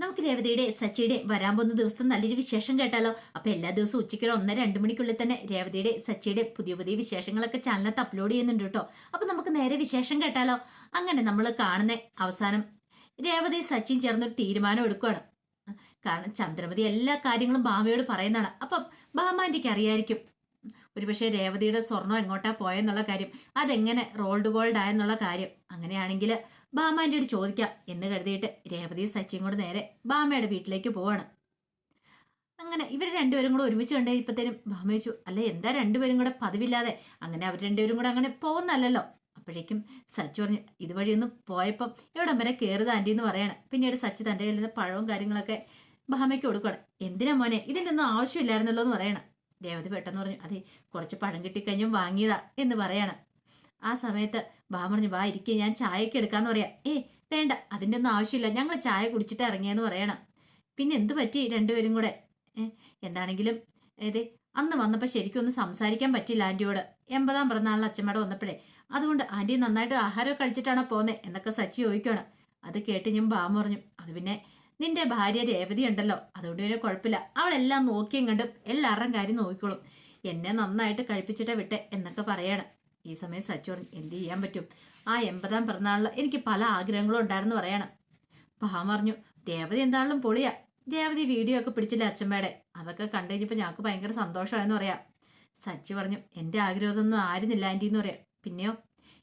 നമുക്ക് രേവതിയുടെ സച്ചിയുടെ വരാൻ പോകുന്ന ദിവസം നല്ലൊരു വിശേഷം കേട്ടാലോ? അപ്പൊ എല്ലാ ദിവസവും ഉച്ചയ്ക്ക് ഒരു ഒന്നര രണ്ട് മണിക്കുള്ളിൽ തന്നെ രേവതിയുടെ സച്ചിയുടെ പുതിയ പുതിയ വിശേഷങ്ങളൊക്കെ ചാനലിനകത്ത് അപ്ലോഡ് ചെയ്യുന്നുണ്ട് കേട്ടോ. അപ്പൊ നമുക്ക് നേരെ വിശേഷം കേട്ടാലോ? അങ്ങനെ നമ്മൾ കാണുന്ന അവസാനം രേവതി സച്ചിൻ ചേർന്നൊരു തീരുമാനം എടുക്കുകയാണ്. കാരണം ചന്ദ്രമതി എല്ലാ കാര്യങ്ങളും ഭാമയോട് പറയുന്നതാണ്. അപ്പം ഭാമാന്റെക്ക് അറിയായിരിക്കും ഒരുപക്ഷെ രേവതിയുടെ സ്വർണം എങ്ങോട്ടാ പോയെന്നുള്ള കാര്യം അതെങ്ങനെ റോൾഡ് ഗോൾഡ് ആയെന്നുള്ള കാര്യം. അങ്ങനെയാണെങ്കിൽ ബാമാന്റെയോട് ചോദിക്കാം എന്ന് കരുതിയിട്ട് രേവതി സച്ചിയും കൂടെ നേരെ ബാമയുടെ വീട്ടിലേക്ക് പോവാണ്. അങ്ങനെ ഇവർ രണ്ടുപേരും കൂടെ ഒരുമിച്ച് കണ്ടേ ഇപ്പത്തേനും ബാമ ചോദിച്ചു അല്ല എന്താ രണ്ടുപേരും കൂടെ പതിവില്ലാതെ? അങ്ങനെ അവർ രണ്ടുപേരും കൂടെ അങ്ങനെ പോകുന്നല്ലല്ലോ അപ്പോഴേക്കും സച്ചി പറഞ്ഞു ഇതുവഴിയൊന്നും പോയപ്പം എവിടം വരെ കയറുത് ആന്റി എന്ന് പറയാണ്. പിന്നീട് സച്ചി തന്റെ കയ്യിൽ നിന്ന് പഴവും കാര്യങ്ങളൊക്കെ ബാമയ്ക്ക് കൊടുക്കണം എന്തിനാ മോനെ? ഇതിന്റെ ഒന്നും ആവശ്യമില്ലായിരുന്നല്ലോ എന്ന് പറയണം. രേവതി പെട്ടെന്ന് പറഞ്ഞു അതെ കുറച്ച് പഴം കിട്ടിക്കഴിഞ്ഞും വാങ്ങിയതാ എന്ന് പറയണം. ആ സമയത്ത് ബാ പറഞ്ഞു വാ ഇരിക്കുക ഞാൻ ചായക്ക് എടുക്കാന്ന് പറയാ. ഏ വേണ്ട അതിന്റെ ഒന്നും ആവശ്യമില്ല ഞങ്ങൾ ചായ കുടിച്ചിട്ട് ഇറങ്ങിയെന്ന് പറയണം. പിന്നെ എന്ത് പറ്റി രണ്ടുപേരും കൂടെ? എന്താണെങ്കിലും ഏതേ അന്ന് വന്നപ്പോൾ ശരിക്കും ഒന്ന് സംസാരിക്കാൻ പറ്റില്ല ആന്റിയോട്. എൺപതാം പിറന്നാളിന് അച്ഛമ്മയുടെ വന്നപ്പോഴേ. അതുകൊണ്ട് ആന്റി നന്നായിട്ട് ആഹാരമൊക്കെ കഴിച്ചിട്ടാണോ പോന്നെ? എന്നൊക്കെ സച്ചി ചോദിക്കണം അത് കേട്ട് ഞാൻ ബാമ പറഞ്ഞു അത് പിന്നെ നിന്റെ ഭാര്യ രേവതി ഉണ്ടല്ലോ അതുകൊണ്ട് പിന്നെ കുഴപ്പമില്ല. അവളെല്ലാം നോക്കിയും കണ്ടും എല്ലാവരുടെയും കാര്യം നോക്കിക്കോളും. എന്നെ നന്നായിട്ട് കഴിപ്പിച്ചിട്ടേ വിട്ടെ എന്നൊക്കെ പറയാണ്. ഈ സമയം സച്ചു പറഞ്ഞു എന്ത് ചെയ്യാൻ പറ്റും? ആ എൺപതാം പിറന്നാളിൽ എനിക്ക് പല ആഗ്രഹങ്ങളും ഉണ്ടായിരുന്നു പറയണം. പാവം പറഞ്ഞു ദേവതി എന്താണെങ്കിലും പൊളിയാ. ദേവതി വീഡിയോ ഒക്കെ പിടിച്ചില്ല അച്ഛമ്മയുടെ? അതൊക്കെ കണ്ടു കഴിഞ്ഞപ്പോൾ ഞങ്ങൾക്ക് ഭയങ്കര സന്തോഷമായെന്ന് പറയാം. സച്ചി പറഞ്ഞു എന്റെ ആഗ്രഹമൊന്നും ആയിരുന്നില്ല ആന്റി എന്ന് പറയാം. പിന്നെയോ?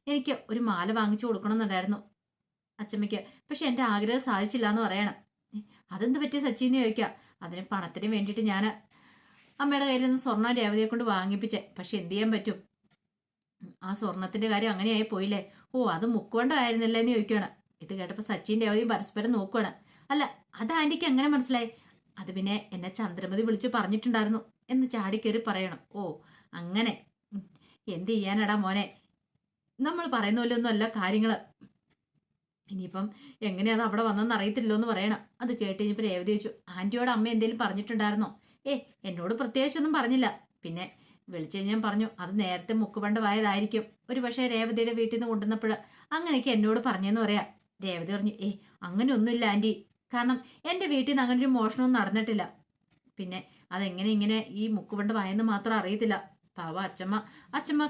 എനിക്ക് ഒരു മാല വാങ്ങിച്ചു കൊടുക്കണമെന്നുണ്ടായിരുന്നു അച്ഛമ്മയ്ക്ക്. പക്ഷെ എന്റെ ആഗ്രഹം സാധിച്ചില്ല എന്ന് പറയണം. "ഏ, അതെന്ത് പറ്റിയ സച്ചി എന്ന് ചോദിക്കാം. അതിന് പണത്തിന് വേണ്ടിയിട്ട് ഞാൻ അമ്മയുടെ കയ്യിൽ നിന്ന് സ്വർണ രേവതിയെ കൊണ്ട് വാങ്ങിപ്പിച്ചേ. പക്ഷെ എന്ത് ചെയ്യാൻ പറ്റും? ആ സ്വർണത്തിന്റെ കാര്യം അങ്ങനെയായി പോയില്ലേ? ഓ അത് മുക്കുകൊണ്ടായിരുന്നില്ലേ എന്ന് ചോദിക്കുകയാണ് ഇത് കേട്ടപ്പോൾ സച്ചിൻ രേവതിയും പരസ്പരം നോക്കുകയാണ് അല്ല അത് ആന്റിക്ക് എങ്ങനെ മനസ്സിലായി? അത് പിന്നെ എന്നെ ചന്ദ്രമതി വിളിച്ചു പറഞ്ഞിട്ടുണ്ടായിരുന്നു എന്ന് ചാടിക്കേറി പറയണം. ഓ അങ്ങനെ. എന്ത് ചെയ്യാനടാ മോനെ? നമ്മൾ പറയുന്ന പോലെ ഒന്നും അല്ല കാര്യങ്ങൾ ഇനിയിപ്പം എങ്ങനെയാ അവിടെ വന്നെന്ന് അറിയത്തില്ലോ എന്ന് പറയണം. അത് കേട്ട് കഴിഞ്ഞപ്പോൾ രേവതി ചോദിച്ചു ആന്റിയോട് അമ്മ എന്തെങ്കിലും പറഞ്ഞിട്ടുണ്ടായിരുന്നോ? ഏ എന്നോട് പ്രത്യേകിച്ചൊന്നും പറഞ്ഞില്ല. പിന്നെ വിളിച്ചു ഞാൻ പറഞ്ഞു അത് നേരത്തെ മുക്കുപണ്ട് വായതായിരിക്കും ഒരു പക്ഷേ രേവതിയുടെ വീട്ടിൽ നിന്ന് കൊണ്ടുവന്നപ്പോൾ അങ്ങനെയൊക്കെ എന്നോട് പറഞ്ഞെന്ന് പറയാം. രേവതി പറഞ്ഞു ഏ അങ്ങനെയൊന്നുമില്ല ആന്റി കാരണം എന്റെ വീട്ടിൽ നിന്ന് അങ്ങനെ ഒരു മോഷണമൊന്നും നടന്നിട്ടില്ല. പിന്നെ അതെങ്ങനെ ഇങ്ങനെ ഈ മുക്കുപണ്ട് വായെന്ന് മാത്രം അറിയത്തില്ല. പാവ അച്ചമ്മ. അച്ചമ്മ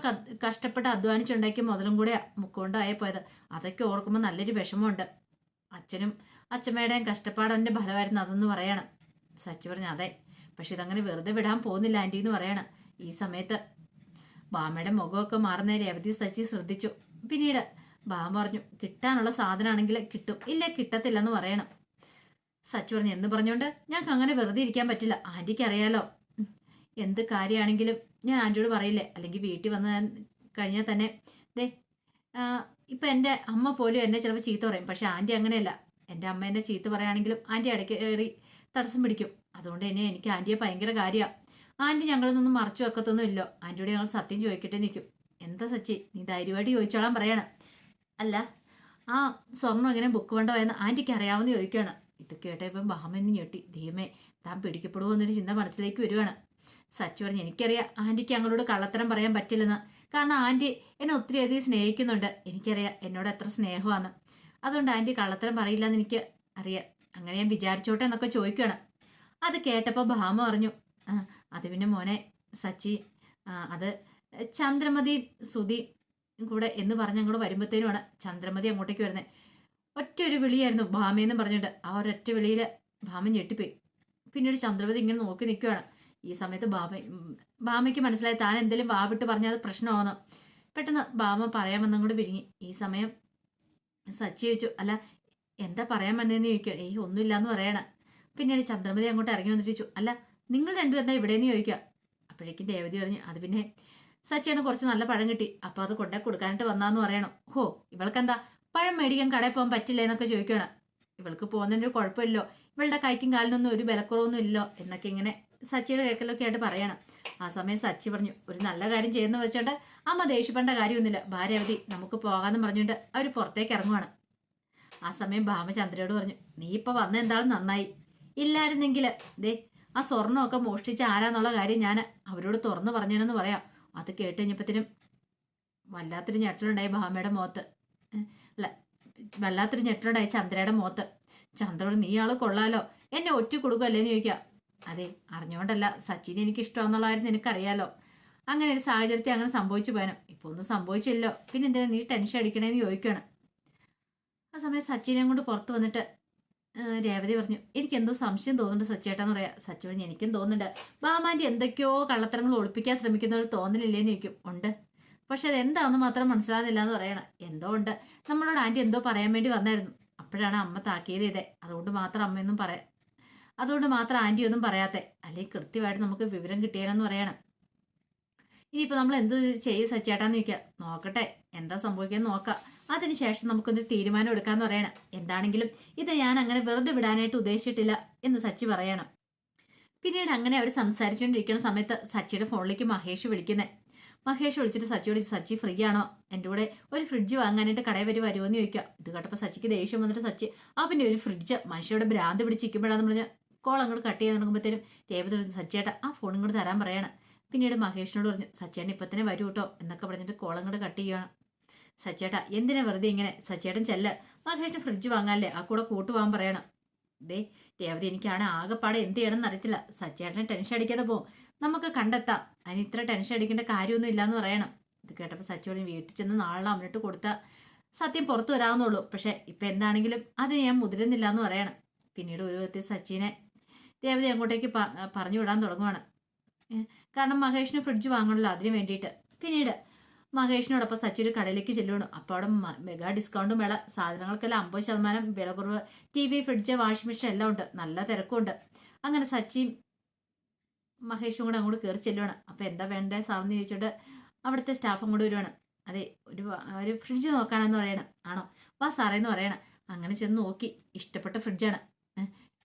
കഷ്ടപ്പെട്ട് അധ്വാനിച്ചുണ്ടാക്കിയ മുതലും കൂടെ മുക്കുകൊണ്ടായ പോയത്. അതൊക്കെ ഓർക്കുമ്പോൾ നല്ലൊരു വിഷമമുണ്ട്. അച്ഛനും അച്ചമ്മയുടെയും കഷ്ടപ്പാടിന്റെ ഫലമായിരുന്നു അതെന്ന് പറയണം. സച്ചി പറഞ്ഞു അതെ. പക്ഷെ ഇതങ്ങനെ വെറുതെ വിടാൻ പോകുന്നില്ല ആന്റി എന്ന് പറയണം. ഈ സമയത്ത്. ബാമയുടെ മുഖമൊക്കെ മാറുന്ന രേവതി സച്ചി ശ്രദ്ധിച്ചു. പിന്നീട് ബാമ പറഞ്ഞു കിട്ടാനുള്ള സാധനമാണെങ്കിൽ കിട്ടും. ഇല്ല കിട്ടത്തില്ലെന്ന് പറയണം. സച്ചു പറഞ്ഞു എന്ന് പറഞ്ഞുകൊണ്ട് ഞങ്ങൾക്ക് അങ്ങനെ വെറുതെ ഇരിക്കാൻ പറ്റില്ല. ആന്റിക്ക് അറിയാലോ. എന്ത് കാര്യമാണെങ്കിലും ഞാൻ ആന്റിയോട് പറയില്ലേ? അല്ലെങ്കിൽ വീട്ടിൽ വന്ന് കഴിഞ്ഞാൽ തന്നെ ദേ ഇപ്പം എന്റെ അമ്മ പോലും എന്നെ ചിലപ്പോൾ ചീത്ത പറയും. പക്ഷെ ആന്റി അങ്ങനെയല്ല. എന്റെ അമ്മ എന്നെ ചീത്ത പറയുകയാണെങ്കിലും ആന്റി ഇടയ്ക്ക് കയറി തടസ്സം പിടിക്കും. അതുകൊണ്ട് തന്നെ എനിക്ക് ആന്റിയെ ഭയങ്കര കാര്യമാണ് ആന്റി ഞങ്ങളൊന്നും മറച്ചു വെക്കത്തൊന്നും ഇല്ല ആന്റിയോട് ഞങ്ങൾ സത്യം ചോദിക്കട്ടെ നിൽക്കും. എന്താ സച്ചി? നീ ധൈര്യമായിട്ട് ചോദിച്ചോളാൻ പറയണം. അല്ല ആ സ്വർണം എങ്ങനെ ബുക്ക് കൊണ്ടുപോയെന്ന് ആന്റിക്ക് അറിയാമെന്ന് ചോദിക്കുകയാണ്. ഇത് കേട്ടപ്പം ബാമെന്ന് ഞെട്ടി. ധീമേ താൻ പിടിക്കപ്പെടുമോ എന്നൊരു ചിന്ത മനസ്സിലേക്ക് വരുവാണ്. സച്ചി പറഞ്ഞു എനിക്കറിയാം ആന്റിക്ക് ഞങ്ങളോട് കള്ളത്തരം പറയാൻ പറ്റില്ലെന്ന്. കാരണം ആന്റി എന്നെ ഒത്തിരി അധികം സ്നേഹിക്കുന്നുണ്ട്. എനിക്കറിയാം എന്നോട് എത്ര സ്നേഹമാണ്. അതുകൊണ്ട് ആന്റി കള്ളത്തരം പറയില്ല എന്ന് എനിക്ക് അറിയാം. അങ്ങനെ ഞാൻ വിചാരിച്ചോട്ടെ എന്നൊക്കെ ചോദിക്കുകയാണ്. അത് കേട്ടപ്പോൾ ഭാമ പറഞ്ഞു അത് പിന്നെ മോനെ സച്ചി അത് ചന്ദ്രമതി സുതി കൂടെ എന്ന് പറഞ്ഞ് അങ്ങോട്ട് വരുമ്പോഴത്തേനുമാണ് ചന്ദ്രമതി അങ്ങോട്ടേക്ക് വരുന്നത് ഒറ്റ ഒരു വിളിയായിരുന്നു ഭാമയെന്ന് പറഞ്ഞിട്ട്. ആ ഒരൊറ്റ വിളിയിൽ ഭാമൻ ഞെട്ടിപ്പോയി. പിന്നീട് ചന്ദ്രമതി ഇങ്ങനെ നോക്കി നിൽക്കുകയാണ് ഈ സമയത്ത് ഭാമ ഭാമയ്ക്ക് മനസ്സിലായി താൻ എന്തെങ്കിലും വാവിട്ട് പറഞ്ഞാൽ അത് പ്രശ്നമാവുന്നു. പെട്ടെന്ന് ഭാമ പറയാമെന്നും കൂടെ വിരിങ്ങി ഈ സമയം സച്ചി ചോദിച്ചു അല്ല എന്താ പറയാൻ വന്നതെന്ന് ചോദിക്കുക ഏയ് ഒന്നുമില്ല എന്ന് പറയണ. പിന്നീട് ചന്ദ്രമതി അങ്ങോട്ട് ഇറങ്ങി വന്നിട്ട് ചോദിച്ചു അല്ല നിങ്ങൾ രണ്ടും എന്താ ഇവിടെയെന്ന് ചോദിക്കുക? അപ്പോഴേക്കും രേവതി പറഞ്ഞു അത് പിന്നെ സച്ചിയാണ് കുറച്ച് നല്ല പഴം കിട്ടി. അപ്പൊ അത് കൊണ്ടേ കൊടുക്കാനായിട്ട് വന്നാന്ന് പറയണം. ഹോ ഇവൾക്കെന്താ? പഴം മേടിക്കാൻ കടയിൽ പോകാൻ പറ്റില്ല എന്നൊക്കെ ചോദിക്കുകയാണ്. ഇവൾക്ക് പോകുന്നതിന് ഒരു കുഴപ്പമില്ലോ. ഇവളുടെ കൈക്കും കാലിനൊന്നും ഒരു വിലക്കുറവൊന്നും ഇല്ലോ എന്നൊക്കെ ഇങ്ങനെ സച്ചിയുടെ കേക്കലൊക്കെ ആയിട്ട് പറയണം. ആ സമയം സച്ചി പറഞ്ഞു ഒരു നല്ല കാര്യം ചെയ്യുന്ന വെച്ചോണ്ട് അമ്മ ദേഷ്യപ്പെടേണ്ട കാര്യമൊന്നുമില്ല. ഭാര്യവതി നമുക്ക് പോകാമെന്ന് പറഞ്ഞുകൊണ്ട് അവർ പുറത്തേക്ക് ഇറങ്ങുവാണ്. ആ സമയം ഭാമ ചന്ദ്രയോട് പറഞ്ഞു നീ ഇപ്പൊ വന്ന എന്താണെന്ന് നന്നായി. ഇല്ലായിരുന്നെങ്കിൽ ദേ ആ സ്വർണമൊക്കെ മോഷ്ടിച്ച ആരാന്നുള്ള കാര്യം ഞാൻ അവരോട് തുറന്നു പറഞ്ഞേനെന്ന് പറയാം. അത് കേട്ട് കഴിഞ്ഞപ്പത്തിനും വല്ലാത്തൊരു ഞെട്ടലുണ്ടായി ഭാമയുടെ മുഖത്ത്. അല്ല വല്ലാത്തൊരു ഞെട്ടലുണ്ടായി ചന്ദ്രയുടെ മുഖത്ത്. ചന്ദ്രോട് നീ ആൾ കൊള്ളാലോ? എന്നെ ഒറ്റ കൊടുക്കുമല്ലേന്ന് ചോദിക്കുക. അതെ അറിഞ്ഞോണ്ടല്ല. സച്ചിനെ എനിക്ക് ഇഷ്ടമാണെന്നുള്ള കാര്യം നിനക്കറിയാലോ. അങ്ങനെ ഒരു സാഹചര്യത്തിൽ അങ്ങനെ സംഭവിച്ചു പോയാനും. ഇപ്പോൾ ഒന്നും സംഭവിച്ചില്ലല്ലോ. പിന്നെ എന്തിനാ നീ ടെൻഷൻ അടിക്കണേന്ന് ചോദിക്കുകയാണ് ആ സമയം സച്ചിനെ കൊണ്ട് പുറത്ത് വന്നിട്ട് രേവതി പറഞ്ഞു എനിക്ക് എന്തോ സംശയം തോന്നുന്നുണ്ട് സച്ചേട്ടാന്ന് പറയാ. സച്ചു പറഞ്ഞു എനിക്കും തോന്നുന്നുണ്ട്. ബാമാന്റെ എന്തൊക്കെയോ കള്ളത്തരങ്ങൾ ഒളിപ്പിക്കാൻ ശ്രമിക്കുന്ന ഒരു തോന്നലില്ലേന്ന് ചോദിക്കും. ഉണ്ട്. പക്ഷെ അതെന്താണെന്ന് മാത്രം മനസ്സിലാകുന്നില്ല എന്ന് പറയണം. എന്തോ ഉണ്ട്. നമ്മളോട് ആന്റി എന്തോ പറയാൻ വേണ്ടി വന്നായിരുന്നു. അപ്പോഴാണ് അമ്മ താക്കീത് ചെയ്തേ. അതുകൊണ്ട് മാത്രം അമ്മയൊന്നും പറയാം അതുകൊണ്ട് മാത്രം ആന്റി ഒന്നും പറയാത്തെ. അല്ലെങ്കിൽ കൃത്യമായിട്ട് നമുക്ക് വിവരം കിട്ടിയാലെന്ന് പറയണം. ഇനിയിപ്പോൾ നമ്മൾ എന്ത് ചെയ്യും സച്ചേട്ടാന്ന് ചോദിക്കുക നോക്കട്ടെ എന്താ സംഭവിക്കുക നോക്കാം. അതിനുശേഷം നമുക്കൊരു തീരുമാനം എടുക്കാന്ന് പറയണം. എന്താണെങ്കിലും ഇത് ഞാൻ അങ്ങനെ വെറുതെ വിടാനായിട്ട് ഉദ്ദേശിച്ചിട്ടില്ല എന്ന് സച്ചി പറയണം. പിന്നീട് അങ്ങനെ അവർ സംസാരിച്ചുകൊണ്ടിരിക്കുന്ന സമയത്ത് സച്ചിയുടെ ഫോണിലേക്ക് മഹേഷ് വിളിക്കുന്നത് മഹേഷ് വിളിച്ചിട്ട് സച്ചി സച്ചിയോട് സച്ചി ഫ്രീ ആണോ എന്റെ കൂടെ ഒരു ഫ്രിഡ്ജ് വാങ്ങാനായിട്ട് കടയിൽ വരെ വരുമോ എന്ന് ചോദിക്കുക ഇത് കേട്ടപ്പോൾ സച്ചിക്ക് ദേഷ്യം വന്നിട്ട് സച്ചി ആ പിന്നെ ഒരു ഫ്രിഡ്ജ് മനുഷ്യരുടെ ഭ്രാന്ത് പിടിച്ചിരിക്കുമ്പോഴാന്ന് പറഞ്ഞ കോൾ അങ്ങോട്ട് കട്ട് ചെയ്യാൻ തുടങ്ങുമ്പോഴത്തേനും സച്ചിയേട്ട സച്ചിയേട്ടാ ആ ഫോൺ ഇങ്ങോട്ട് തരാൻ പറയണം. പിന്നീട് മഹേഷിനോട് പറഞ്ഞു സച്ചേട്ടൻ ഇപ്പം തന്നെ വരൂ കേട്ടോ എന്നൊക്കെ പറഞ്ഞിട്ട് കോളം കൂടെ കട്ട് ചെയ്യണം സച്ചേട്ടാ എന്തിനാ വെറുതെ ഇങ്ങനെ? സച്ചേട്ടൻ ചെല്ല. മഹേഷിന് ഫ്രിഡ്ജ് വാങ്ങാല്ലേ ആ കൂടെ കൂട്ട് പോകാൻ പറയണം. ദേ രേവതി എനിക്കാണ് ആകെപ്പാടെ എന്ത് ചെയ്യണമെന്ന് അറിയത്തില്ല. സച്ചേട്ടനെ ടെൻഷൻ അടിക്കാതെ പോകും നമുക്ക് കണ്ടെത്താം. അതിന് ഇത്ര ടെൻഷൻ അടിക്കേണ്ട കാര്യമൊന്നും ഇല്ലാന്ന് പറയണം. ഇത് കേട്ടപ്പോൾ സച്ചോടി വീട്ടിൽ ചെന്ന് നാളെ അമ്മനിട്ട് കൊടുത്ത സത്യം പുറത്തു വരാവുന്നുള്ളൂ പക്ഷെ ഇപ്പം എന്താണെങ്കിലും അത് ഞാൻ മുതിരുന്നില്ല എന്ന് പറയണം. പിന്നീട് ഒരു വിധത്തിൽ സച്ചിനെ രേവതി അങ്ങോട്ടേക്ക് പറഞ്ഞു വിടാൻ തുടങ്ങുവാണ്. കാരണം മഹേഷിന് ഫ്രിഡ്ജ് വാങ്ങണമല്ലോ അതിന് വേണ്ടിയിട്ട്. പിന്നീട് മഹേഷിനോടൊപ്പം സച്ചിൻ കടയിലേക്ക് ചെല്ലുകയാണ് അപ്പോൾ അവിടെ മെഗാ ഡിസ്കൗണ്ടും വില സാധനങ്ങൾക്കെല്ലാം അമ്പത് ശതമാനം വില കുറവ് T V fridge washing machine എല്ലാം ഉണ്ട്. നല്ല തിരക്കുണ്ട് അങ്ങനെ സച്ചിയും മഹേഷും കൂടെ അങ്ങോട്ട് കയറി ചെല്ലുവാണ്. അപ്പോൾ എന്താ വേണ്ടേ സാറെന്ന് ചോദിച്ചിട്ട് അവിടുത്തെ സ്റ്റാഫ് അങ്ങോട്ട് വരുവാണ്. അതെ ഒരു ഒരു ഫ്രിഡ്ജ് നോക്കാനെന്ന് പറയണം. ആണോ? വാ സാറേന്ന് പറയണം. അങ്ങനെ ചെന്ന് നോക്കി. ഇഷ്ടപ്പെട്ട ഫ്രിഡ്ജാണ്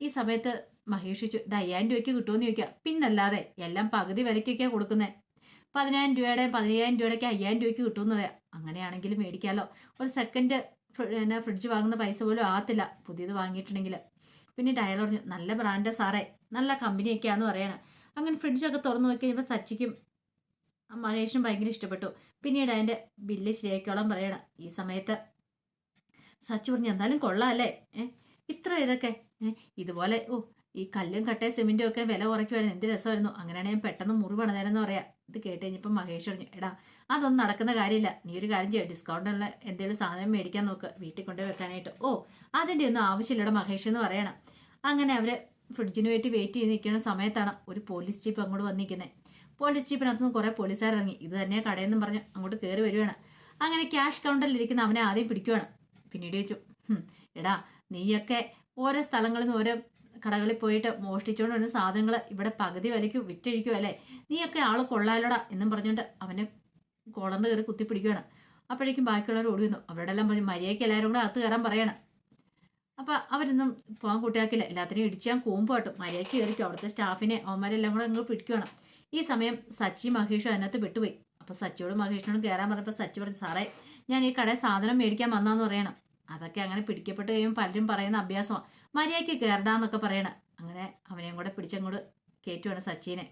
ഈ സമയത്ത് മഹേഷ് ചോദിച്ചു ഇത് അയ്യായിരം രൂപയ്ക്ക് കിട്ടുമെന്ന് ചോദിക്കുക പിന്നല്ലാതെ എല്ലാം പകുതി വിലയ്ക്കൊക്കെയാണ് കൊടുക്കുന്നത് പതിനായിരം രൂപയുടെ പതിനയ്യായിരം രൂപയുടെയൊക്കെ അയ്യായിരം രൂപയ്ക്ക് കിട്ടുമെന്ന് പറയാം. അങ്ങനെയാണെങ്കിൽ മേടിക്കാമല്ലോ ഒരു സെക്കൻഡ് എന്നാ ഫ്രിഡ്ജ് വാങ്ങുന്ന പൈസ പോലും ആകത്തില്ല പുതിയത് വാങ്ങിയിട്ടുണ്ടെങ്കിൽ പിന്നെ ഡയൽ പറഞ്ഞു നല്ല ബ്രാൻഡാ സാറേ. നല്ല കമ്പനിയൊക്കെയാണെന്ന് പറയണം. അങ്ങനെ ഫ്രിഡ്ജൊക്കെ തുറന്നു നോക്കി കഴിഞ്ഞപ്പോൾ സച്ചിക്കും മഹേഷും ഭയങ്കര ഇഷ്ടപ്പെട്ടു. പിന്നീട് അതിന്റെ ബില്ല് ശരിയാക്കോളം പറയണം. ഈ സമയത്ത് സച്ചി പറഞ്ഞു എന്തായാലും കൊള്ളാമല്ലേ ഏഹ് ഇത്ര ഇതൊക്കെ. ഇതുപോലെ ഓ ഈ കല്ലും കട്ടയും സിമെന്റും ഒക്കെ വില കുറയ്ക്കുമായിരുന്നു എന്ത് രസമായിരുന്നു. അങ്ങനെയാണ് ഞാൻ പെട്ടെന്ന് മുറി പണിതരെന്ന് പറയാം. ഇത് കേട്ട് കഴിഞ്ഞപ്പോൾ മഹേഷ് പറഞ്ഞു എടാ അതൊന്നും നടക്കുന്ന കാര്യമില്ല. നീ ഒരു കാര്യം ചെയ്യുക ഡിസ്കൗണ്ടുള്ള എന്തെങ്കിലും സാധനം മേടിക്കാൻ നോക്കുക വീട്ടിൽ കൊണ്ടുപോയി വെക്കാനായിട്ട്. ഓ അതിന്റെ ഒന്നും ആവശ്യമില്ലടാ മഹേഷ് എന്ന് പറയണം. അങ്ങനെ അവർ ഫ്രിഡ്ജിന് വേണ്ടി വെയിറ്റ് ചെയ്ത് നിൽക്കുന്ന സമയത്താണ് ഒരു പോലീസ് ജീപ്പ് അങ്ങോട്ട് വന്നിരിക്കുന്നത് പോലീസ് ജീപ്പിനകത്തുനിന്ന് കുറേ പോലീസുകാർ ഇറങ്ങി. ഇത് തന്നെയാണ് കടയെന്നും പറഞ്ഞ് അങ്ങോട്ട് കയറി വരുവാണ്. അങ്ങനെ ക്യാഷ് കൗണ്ടറിൽ ഇരിക്കുന്ന അവനെ ആദ്യം പിടിക്കുവാണ്. പിന്നീട് ചോദിച്ചു എടാ നീയൊക്കെ ഓരോ സ്ഥലങ്ങളിൽ നിന്ന് ഓരോ കടകളിൽ പോയിട്ട് മോഷ്ടിച്ചുകൊണ്ട് വരുന്ന സാധനങ്ങൾ ഇവിടെ പകുതി വിലയ്ക്ക് വിറ്റഴിക്കും അല്ലേ? നീയൊക്കെ ആൾ കൊള്ളാലോടാ എന്നും പറഞ്ഞുകൊണ്ട് അവനെ കോളറിന് കയറി കുത്തിപ്പിടിക്കുകയാണ് അപ്പോഴേക്കും ബാക്കിയുള്ളവർ ഓടി വന്നു. അവരുടെ എല്ലാം പറഞ്ഞു മര്യാദയ്ക്ക് എല്ലാവരും കൂടെ അകത്ത് കയറാൻ പറയണം. അപ്പം അവരൊന്നും പോകാൻ കൂട്ടിയാക്കില്ല. എല്ലാത്തിനെയും ഇടിച്ചാൽ കൂമ്പ് കാട്ടും. മര്യാദയ്ക്ക് കയറിക്കും. അവിടുത്തെ സ്റ്റാഫിനെ അവന്മാരെല്ലാം കൂടെ അങ്ങ് പിടിക്കുകയാണ് ഈ സമയം സച്ചി മഹേഷും അതിനകത്ത് പെട്ടുപോയി. അപ്പോൾ സച്ചിയോട് മഹേഷിനോട് കയറാൻ പറഞ്ഞപ്പോൾ സച്ചി പറഞ്ഞു സാറേ ഞാൻ ഈ കടയിൽ സാധനം മേടിക്കാൻ വന്നാന്ന് പറയണം. അതൊക്കെ അങ്ങനെ പിടിക്കപ്പെട്ട് കഴിയുമ്പോൾ പലരും പറയുന്ന അഭ്യാസമാണ് മര്യാദയ്ക്ക് കയറടാന്നൊക്കെ പറയണം. അങ്ങനെ അവനെയും കൂടെ പിടിച്ചങ്ങോട് കയറ്റുവാണ് സച്ചിനെ.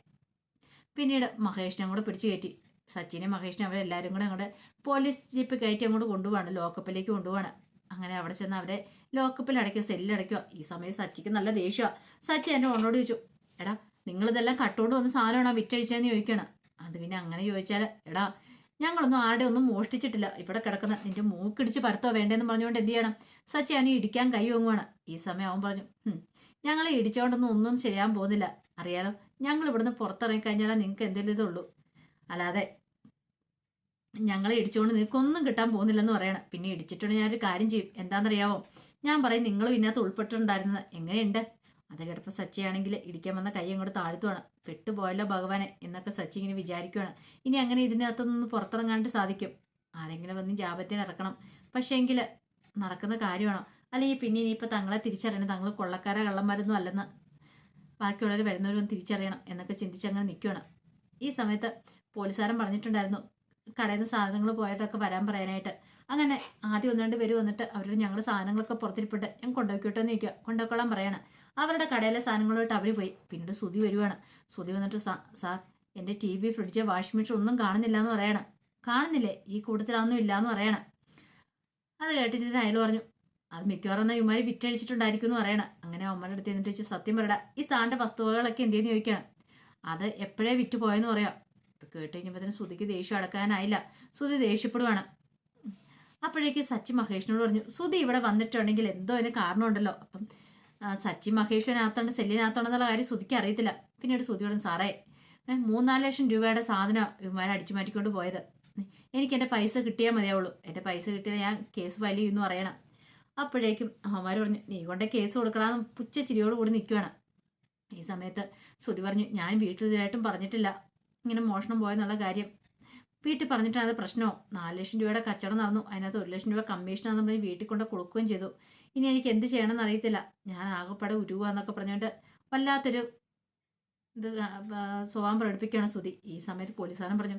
പിന്നീട് മഹേഷിനെ കൂടെ പിടിച്ചു കയറ്റി സച്ചിനെ മഹേഷിനെ അവരെല്ലാവരും കൂടെ അങ്ങോട്ട് പോലീസ് ജീപ്പ് കയറ്റി അങ്ങോട്ട് കൊണ്ടുപോവാണ്. ലോക്കപ്പിലേക്ക് കൊണ്ടുപോവാണ്. അങ്ങനെ അവിടെ ചെന്ന് അവരെ ലോക്കപ്പിൽ അടയ്ക്കുക സെല്ലടയ്ക്കുക ഈ സമയം സച്ചിക്ക് നല്ല ദേഷ്യമാണ് സച്ചി എന്റെ ഓണോട് ചോദിച്ചു എടാ നിങ്ങളിതെല്ലാം കട്ടുകൊണ്ട് വന്ന സാധനമാണോ വിറ്റഴിച്ചതെന്ന് ചോദിക്കണം. അത് പിന്നെ അങ്ങനെ ചോദിച്ചാൽ എടാ ഞങ്ങളൊന്നും ആരുടെ ഒന്നും മോഷ്ടിച്ചിട്ടില്ല. ഇവിടെ കിടക്കുന്ന നിന്റെ മൂക്കിടിച്ച് പരത്തോ വേണ്ടെന്ന് പറഞ്ഞുകൊണ്ട് എന്ത് ചെയ്യണം? സച്ചി അവനെ ഇടിക്കാൻ കൈ വാങ്ങുവാണ് ഈ സമയം അവൻ പറഞ്ഞു "ഹും, ഞങ്ങളെ ഇടിച്ചോണ്ടൊന്നും ഒന്നും ചെയ്യാൻ പോകുന്നില്ല. അറിയാലോ ഞങ്ങൾ ഇവിടുന്ന് പുറത്തിറങ്ങി കഴിഞ്ഞാൽ നിങ്ങൾക്ക് എന്തെങ്കിലും ഇതുള്ളൂ. അല്ലാതെ ഞങ്ങളെ ഇടിച്ചുകൊണ്ട് നിങ്ങൾക്കൊന്നും കിട്ടാൻ പോകുന്നില്ലെന്ന് പറയണം. പിന്നെ ഇടിച്ചിട്ടുണ്ടെങ്കിൽ ഞാനൊരു കാര്യം ചെയ്യും. എന്താണെന്നറിയാവോ? ഞാൻ പറയും നിങ്ങളും ഇതിനകത്ത് ഉൾപ്പെട്ടിട്ടുണ്ടായിരുന്നത് എങ്ങനെയുണ്ട്? അത് കിടപ്പോൾ സച്ചിയാണെങ്കിൽ ഇടിക്കാൻ വന്ന കൈ അങ്ങോട്ട് താഴ്ത്തുവാണ് പെട്ടുപോയല്ലോ ഭഗവാനെ എന്നൊക്കെ സച്ചി ഇങ്ങനെ വിചാരിക്കുവാണ്. ഇനി അങ്ങനെ ഇതിനകത്തുനിന്ന് പുറത്തിറങ്ങാണ്ട് സാധിക്കും. ആരെങ്കിലും വന്ന് ജാപത്തിന് ഇറക്കണം പക്ഷേ എങ്കിൽ നടക്കുന്ന കാര്യമാണോ? അല്ലെങ്കിൽ പിന്നെ ഇനിയിപ്പോൾ തങ്ങളെ തിരിച്ചറിയണം. തങ്ങൾ കൊള്ളക്കാരെ കള്ളന്മാരൊന്നും അല്ലെന്ന് ബാക്കിയുള്ളവർ വരുന്നവരൊന്നും തിരിച്ചറിയണം എന്നൊക്കെ ചിന്തിച്ച് അങ്ങനെ നിൽക്കുകയാണ് ഈ സമയത്ത് പോലീസുകാരൻ പറഞ്ഞിട്ടുണ്ടായിരുന്നു കടയിൽ നിന്ന് സാധനങ്ങൾ പോയിട്ടൊക്കെ വരാൻ പറയാനായിട്ട്. അങ്ങനെ ആദ്യം ഒന്ന് രണ്ട് പേര് വന്നിട്ട് അവരോട് ഞങ്ങളുടെ സാധനങ്ങളൊക്കെ പുറത്തിരിപ്പിട്ട് ഞാൻ കൊണ്ടുപോയിക്കോട്ടെ എന്ന് നിൽക്കുക കൊണ്ടുപോയിക്കോളാൻ പറയണം. അവരുടെ കടയിലെ സാധനങ്ങളോട്ട് അവർ പോയി. പിന്നീട് സുതി വരുവാണ്. സുതി വന്നിട്ട് "സാ- സാർ എന്റെ T V fridge washing machine ഒന്നും കാണുന്നില്ല എന്ന് പറയണം. കാണുന്നില്ലേ? ഈ കൂട്ടത്തിലൊന്നും ഇല്ല എന്ന് പറയണം. അത് കേട്ടിട്ട് അയാൾ പറഞ്ഞു അത് മിക്കവാറും എന്നാൽ ഇവന്മാർ വിറ്റഴിച്ചിട്ടുണ്ടായിരിക്കും എന്ന് പറയണം. അങ്ങനെ അമ്മയുടെ അടുത്ത് എന്നിട്ട് വെച്ച് സത്യം പറയട ഈ സാറിന്റെ വസ്തുവകളൊക്കെ എന്തെന്ന് ചോദിക്കണം. അത് എപ്പോഴേ വിറ്റ് പോയെന്ന് പറയാം. ഇത് കേട്ട് കഴിഞ്ഞപ്പോഴത്തേനും സുതിക്ക് ദേഷ്യം അടക്കാനായില്ല. സുതി ദേഷ്യപ്പെടുവാണ്. അപ്പോഴേക്ക് സച്ചി മഹേഷിനോട് പറഞ്ഞു സുതി ഇവിടെ വന്നിട്ടുണ്ടെങ്കിൽ എന്തോ അതിന് കാരണമുണ്ടല്ലോ. അപ്പം സച്ചി മഹേഷിനകത്തോണ്ട് സെല്ലിനകത്തോണ്ടെന്നുള്ള കാര്യം സുതിക്ക് അറിയത്തില്ല. പിന്നീട് പറഞ്ഞു സാറേ മൂന്നാൽ ലക്ഷം രൂപയുടെ സാധനം ഇവന്മാരെ അടിച്ചു മാറ്റിക്കൊണ്ട് പോയത്. എനിക്ക് എന്റെ പൈസ കിട്ടിയാൽ മതിയാവുള്ളൂ. എന്റെ പൈസ കിട്ടിയാൽ ഞാൻ കേസ് ഫയൽ ചെയ്യുമെന്ന് പറയണം. അപ്പോഴേക്കും അമ്മമാർ പറഞ്ഞു നീ കൊണ്ട കേസ് കൊടുക്കണമെന്ന് പുച്ച ചിരിയോട് കൂടി നിൽക്കുകയാണ് ഈ സമയത്ത് ശ്രുതി പറഞ്ഞു ഞാൻ വീട്ടിൽ ഇതിലായിട്ടും പറഞ്ഞിട്ടില്ല. ഇങ്ങനെ മോഷണം പോയെന്നുള്ള കാര്യം. വീട്ടിൽ പറഞ്ഞിട്ടാണ് അത് പ്രശ്നമോ നാല് ലക്ഷം രൂപയുടെ കച്ചവടം നടന്നു. അതിനകത്ത് ഒരു ലക്ഷം രൂപ കമ്മീഷനാണെന്ന് പറഞ്ഞ് വീട്ടിൽ കൊണ്ട് കൊടുക്കുകയും ചെയ്തു. ഇനി എനിക്ക് എന്ത് ചെയ്യണമെന്ന് അറിയത്തില്ല. ഞാൻ ആകെപ്പാടെ ഉരുവാന്നൊക്കെ പറഞ്ഞുകൊണ്ട് വല്ലാത്തൊരു ഇത് സ്വഭാവം പ്രകടിപ്പിക്കുകയാണ് ശ്രുതി ഈ സമയത്ത് പോലീസുകാരൻ പറഞ്ഞു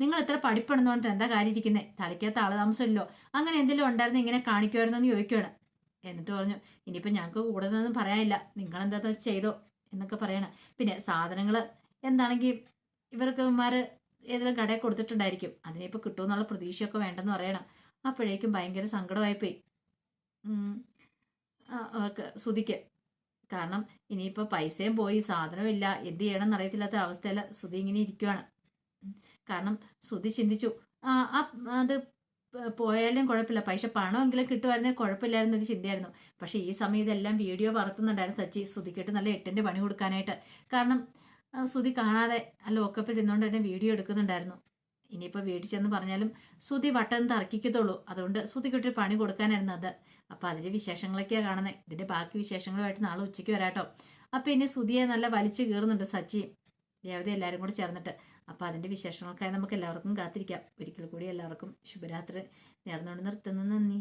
നിങ്ങൾ എത്ര പഠിപ്പണെന്ന് പറഞ്ഞിട്ട് എന്താ കാര്യം ഇരിക്കുന്നത് തലയ്ക്കകത്ത് ആളതാമസമില്ലോ അങ്ങനെ എന്തെങ്കിലും ഉണ്ടായിരുന്നു ഇങ്ങനെ കാണിക്കുമായിരുന്നു എന്ന് ചോദിക്കുകയാണ്. എന്നിട്ട് പറഞ്ഞു ഇനിയിപ്പോൾ ഞങ്ങൾക്ക് കൂടുതലൊന്നും പറയാനില്ല. നിങ്ങൾ എന്താ ചെയ്തോ? എന്നൊക്കെ പറയണം. പിന്നെ സാധനങ്ങൾ എന്താണെങ്കിൽ ഇവർക്ക് ഇവന്മാർ ഏതെങ്കിലും കടയിൽ കൊടുത്തിട്ടുണ്ടായിരിക്കും. അതിനിപ്പോൾ കിട്ടുമെന്നുള്ള പ്രതീക്ഷയൊക്കെ വേണ്ടെന്ന് പറയണം. അപ്പോഴേക്കും ഭയങ്കര സങ്കടമായിപ്പോയി. അവർക്ക് ശ്രുതിക്ക് കാരണം ഇനിയിപ്പോൾ പൈസയും പോയി സാധനവും ഇല്ല. എന്ത് ചെയ്യണം എന്നറിയത്തില്ലാത്ത അവസ്ഥയിൽ ശ്രുതി ഇങ്ങനെ ഇരിക്കുവാണ്. കാരണം ശ്രുതി ചിന്തിച്ചു ആ അത് പോയാലും കുഴപ്പമില്ല. പൈസ പണമെങ്കിലും കിട്ടുമായിരുന്നെങ്കിൽ കുഴപ്പമില്ലായിരുന്നു ഒരു ചിന്തയായിരുന്നു. പക്ഷേ ഈ സമയം ഇതെല്ലാം വീഡിയോ പറത്തുന്നുണ്ടായിരുന്നു സച്ചി. ശ്രുതിക്കിട്ട് നല്ല എട്ടിന്റെ പണി കൊടുക്കാനായിട്ട്. കാരണം ശ്രുതി കാണാതെ ആ ലോക്കപ്പിൽ ഇരുന്നുകൊണ്ട് തന്നെ വീഡിയോ എടുക്കുന്നുണ്ടായിരുന്നു. ഇനിയിപ്പോൾ ചെന്ന് പറഞ്ഞാലും ശ്രുതി വട്ടം തർക്കിക്കത്തുള്ളൂ. അതുകൊണ്ട് ശ്രുതിക്കൊട്ടൊരു പണി കൊടുക്കാനായിരുന്നു അത്. അപ്പോൾ അതിന്റെ വിശേഷങ്ങളൊക്കെയാണ് കാണുന്നത് ഇതിന്റെ ബാക്കി വിശേഷങ്ങളുമായിട്ട് നാളെ ഉച്ചയ്ക്ക് വരാട്ടോ. അപ്പോൾ ഇനി ശ്രുതിയെ നല്ല വലിച്ചു കീറുന്നുണ്ട് സച്ചി. ദേവത എല്ലാവരും കൂടി ചേർന്നിട്ട്. അപ്പോൾ അതിന്റെ വിശേഷങ്ങൾക്കായി നമുക്ക് എല്ലാവർക്കും കാത്തിരിക്കാം. ഒരിക്കൽ കൂടി എല്ലാവർക്കും ശുഭരാത്രി. നേർന്നുകൊണ്ട് നിർത്തുന്നു. നന്ദി.